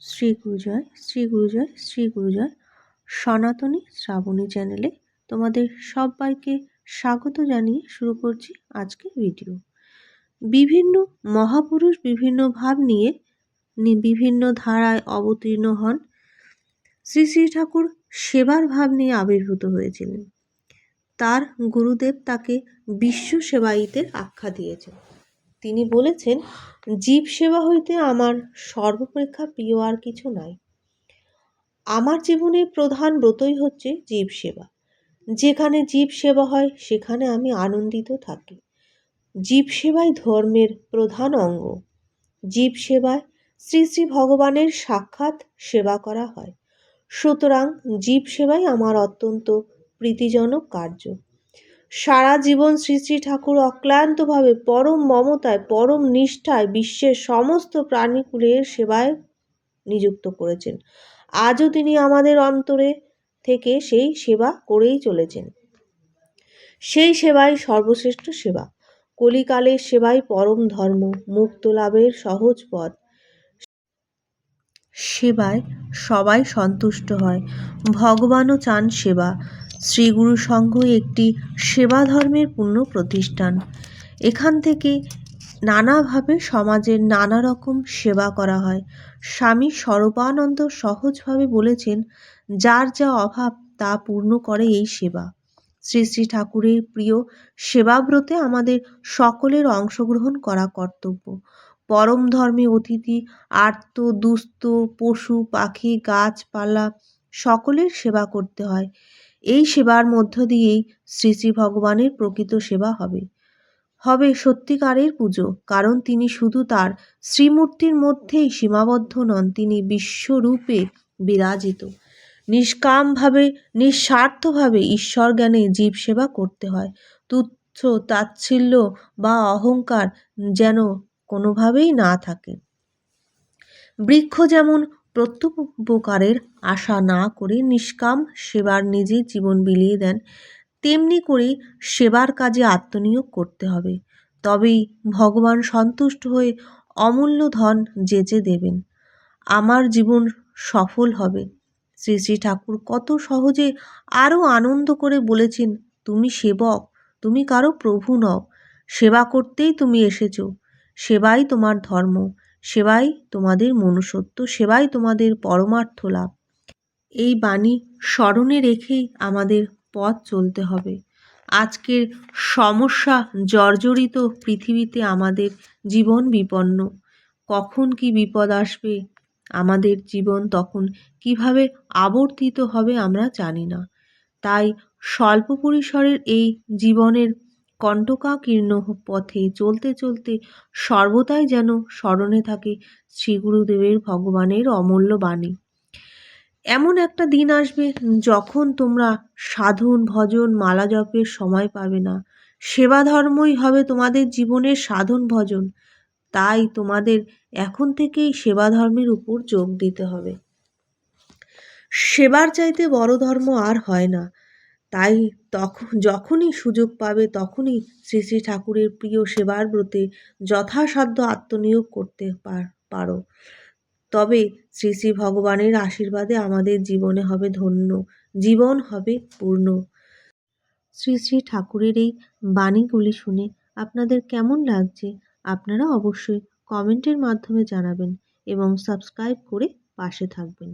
শ্রী গুরুজয় শ্রী গুরুজয় শ্রী গুরুজয়, সনাতনী শ্রাবণী চ্যানেলে তোমাদের সবাইকে স্বাগত জানিয়ে শুরু করছি আজকের ভিডিও। বিভিন্ন মহাপুরুষ বিভিন্ন ভাব নিয়ে বিভিন্ন ধারায় অবতীর্ণ হন। শ্রী শ্রী ঠাকুর সেবার ভাব নিয়ে আবির্ভূত হয়েছিলেন। তার গুরুদেব তাকে বিশ্ব সেবায়িতের আখ্যা দিয়েছেন। তিনি বলেছেন, জীব সেবা হইতে আমার সর্বপেক্ষা প্রিয় আর কিছু নাই। আমার জীবনের প্রধান ব্রতই হচ্ছে জীব সেবা। যেখানে জীব সেবা হয়, সেখানে আমি আনন্দিত থাকি। জীব সেবাই ধর্মের প্রধান অঙ্গ। জীব সেবায় শ্রী শ্রী ভগবানের সাক্ষাৎ সেবা করা হয়। সুতরাং জীব সেবাই আমার অত্যন্ত প্রীতিজনক কার্য। সারা জীবন শ্রী শ্রী ঠাকুর অক্লান্তভাবে পরম মমতায়, পরম নিষ্ঠায় বিশ্বের সমস্ত প্রাণীকুলের সেবায় নিযুক্ত করেছেন। আজও তিনি আমাদের অন্তরে থেকে সেই সেবা করেই চলেছেন। সেই সেবাই সর্বশ্রেষ্ঠ সেবা। কলিকালের সেবাই পরম ধর্ম, মুক্ত লাভের সহজ পথ। সেবায় সবাই সন্তুষ্ট হয়। ভগবানও চান সেবা। শ্রীগুরু সংঘ একটি সেবা ধর্মের পূর্ণ প্রতিষ্ঠান। এখান থেকে নানাভাবে সমাজের নানা রকম সেবা করা হয়। স্বামী স্বরূপানন্দ সহজভাবে বলেছেন, যার যা অভাব, তা পূর্ণ করে এই সেবা। শ্রী শ্রী ঠাকুরের প্রিয় সেবাব্রতে আমাদের সকলের অংশগ্রহণ করা কর্তব্য। পরম ধর্মে অতিথি, আর্ত, দুস্থ, পশু, পাখি, গাছপালা সকলের সেবা করতে হয়। এই সেবার মধ্য দিয়েই শ্রী শ্রী ভগবানের প্রকৃত সেবা হবে। হবে সত্যিকারের পুজো, কারণ তিনি শুধু তার শ্রীমূর্তির মধ্যেই সীমাবদ্ধ নন, তিনি বিশ্বরূপে বিরাজিত। নিষ্কামভাবে, নিঃস্বার্থভাবে ঈশ্বর জ্ঞানে জীব সেবা করতে হয়। তুচ্ছ তাচ্ছিল্য বা অহংকার যেন কোনোভাবেই না থাকে। বৃক্ষ যেমন প্রত্যুপকারের আশা না করে নিষ্কাম সেবার নিজে জীবন বিলিয়ে দেন, তেমনি করে সেবার কাজে আত্মনিয়োগ করতে হবে। তবেই ভগবান সন্তুষ্ট হয়ে অমূল্য ধন যেচে দেবেন। আমার জীবন সফল হবে। শ্রী শ্রী ঠাকুর কত সহজে আরও আনন্দ করে বলেছেন, তুমি সেবক, তুমি কারও প্রভু নও, সেবা করতেই তুমি এসেছ, সেবাই তোমার ধর্ম, সেবাই তোমাদের মনুষ্যত্ব, সেবাই তোমাদের পরমার্থ লাভ এই বাণী স্মরণে রেখেই আমাদের পথ চলতে হবে। আজকের সমস্যা জর্জরিত পৃথিবীতে আমাদের জীবন বিপন্ন। কখন কি বিপদ আসবে আমাদের জীবন তখন কীভাবে আবর্তিত হবে আমরা জানি না। তাই স্বল্প পরিসরের এই জীবনের কণ্টকাকীর্ণ পথে চলতে চলতে সর্বদাই যেন স্মরণে থাকে শ্রী গুরুদেবের ভগবানের অমূল্য বাণী। এমন একটা দিন আসবে যখন তোমরা সাধন, ভজন মালা জপের সময় পাবে না। সেবা ধর্মই হবে তোমাদের জীবনের সাধন, ভজন। তাই তোমাদের এখন থেকেই সেবা ধর্মের উপর যোগ দিতে হবে। সেবার চাইতে বড় ধর্ম আর হয় না। তাই তখন যখনই সুযোগ পাবে তখনই শ্রী শ্রী ঠাকুরের প্রিয় সেবার ব্রতে যথাসাধ্য আত্মনিয়োগ করতে পারো। তবে শ্রী শ্রী ভগবানের আশীর্বাদে আমাদের জীবনে হবে ধন্য, জীবন হবে পূর্ণ। শ্রী শ্রী ঠাকুরের এই বাণীগুলি শুনে আপনাদের কেমন লাগছে? আপনারা অবশ্যই কমেন্টের মাধ্যমে জানাবেন এবং সাবস্ক্রাইব করে পাশে থাকবেন।